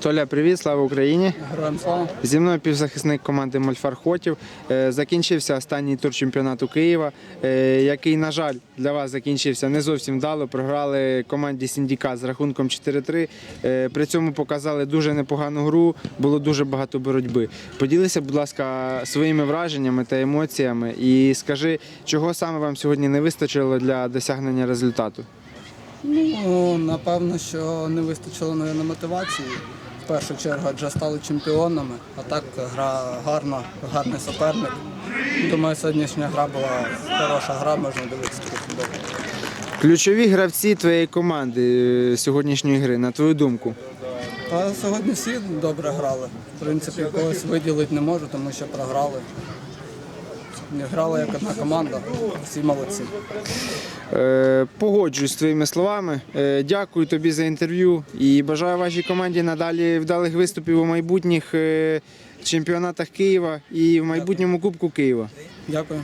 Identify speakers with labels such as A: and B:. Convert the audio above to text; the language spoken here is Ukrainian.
A: Толя, привіт, слава Україні!
B: Героям слава.
A: Зі мною півзахисник команди Мольфар Хотів. Е, Закінчився останній тур чемпіонату Києва, е, який, на жаль, для вас закінчився не зовсім вдало. Програли команді Сіндікат з рахунком 4-3. Е, При цьому показали дуже непогану гру, було дуже багато боротьби. Поділися, будь ласка, своїми враженнями та емоціями і скажи, чого саме вам сьогодні не вистачило для досягнення результату.
B: Ну, напевно, що не вистачило навіть, мотивації. В першу чергу, адже стали чемпіонами, а так гра гарна, гарний суперник. Думаю, сьогоднішня гра була хороша гра, можна дивитися футбол.
A: Ключові гравці твоєї команди е, сьогоднішньої гри, на твою думку.
B: Та сьогодні всі добре грали. В принципі, когось виділити не можу, тому що програли. Не грала як одна команда, всі молодці.
A: Е, Погоджуюсь з твоїми словами. Е, Дякую тобі за інтерв'ю і бажаю вашій команді надалі вдалих виступів у майбутніх е, чемпіонатах Києва і в майбутньому Кубку Києва.
B: Дякую.